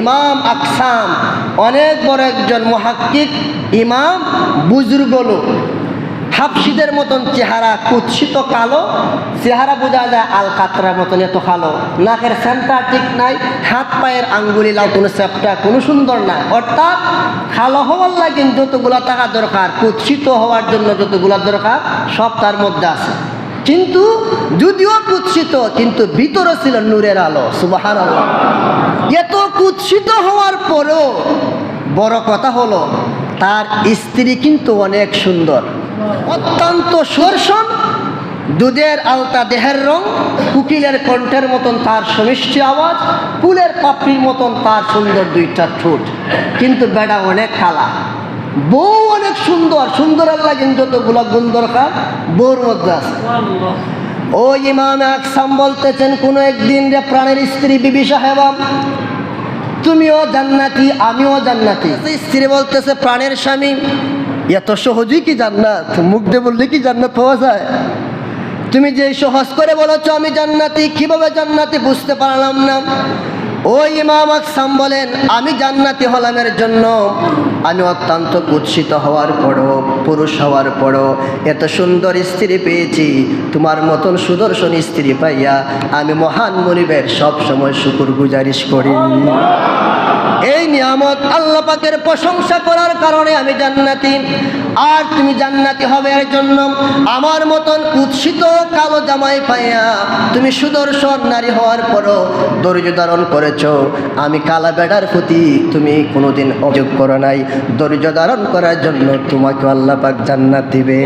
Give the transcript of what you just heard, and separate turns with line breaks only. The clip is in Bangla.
ইমাম আকসাম, অনেক বড় একজন মহাক্কিক ইমাম, বুজুর্গ লোক। হাফসিদের মতন চেহারা, কুৎসিত কালো, চেহারা বোঝা যায় আল কাতরার মতন এত কালো। নাকের সেন্টার ঠিক নাই, হাত পায়ের আঙ্গুলি লাও কোনো চ্যাপটা, কোনো সুন্দর না। অর্থাৎ কালো হওয়ার লাগে যতগুলা টাকা দরকার, কুৎসিত হওয়ার জন্য যতগুলা দরকার, সব তার মধ্যে আছে। কিন্তু যদিও কুৎসিত, কিন্তু ভিতরে ছিল নূরের আলো সুবাহার আলো এত কুৎসিত হওয়ার পরেও বড় কথা হলো, তার স্ত্রী কিন্তু অনেক সুন্দর। অত্যন্ত সুদর্শন দুধের আলতা দেহের রং কুকিলের কণ্ঠের মতন তার সমিষ্টি আওয়াজ, ফুলের পাপড়ির মতন তার সুন্দর দুইটা ঠোঁট। কিন্তু বেড়া অনেক কালা। বউ অনেক সুন্দর সুন্দর আল্লাহ কিন্তু যতগুলো গুণ দরকার, বউর মধ্যে আছে। ও ইমাম আকসাম বলতেছেন, কোনো একদিন রে প্রাণের স্ত্রী বিবি সাহেবা তুমিও জান্নাতি আমিও জান্নাতি। স্ত্রী বলতেছে প্রাণের স্বামী এত সহজই কি জান্নাত? মুখ দিয়ে বললে কি জান্নাত পাওয়া যায়? তুমি যে সহজ করে বলেছ আমি জান্নাতি কীভাবে জান্নাতি বুঝতে পারলাম না? ওই ইমাম আকসাম বলেন, আমি জান্নাতি হলামের জন্য আমি অত্যন্ত কুৎসিত হওয়ার পরও, পুরুষ হওয়ার পরও এত সুন্দর স্ত্রী পেয়েছি। তোমার মতন সুদর্শন স্ত্রী পাইয়া আমি মহান মনিবের সবসময় শুকুর গুজারিশ করি। এই নিয়ামত আল্লাহ পাকের প্রশংসা করার কারণে আমি জান্নাতি। আর তুমি জান্নাতি হবে এর জন্য। আমার মতন কুৎসিত কালো জামাই পাইয়া তুমি সুদর্শন নারী হওয়ার পরও ধৈর্য ধারণ করেছ। আমি কালা বেড়ার প্রতি তুমি কোনোদিন অযোগ করো নাই। ধৈর্য ধারণ করার জন্য তোমাকে আল্লাহ পাক জান্নাত দিবে।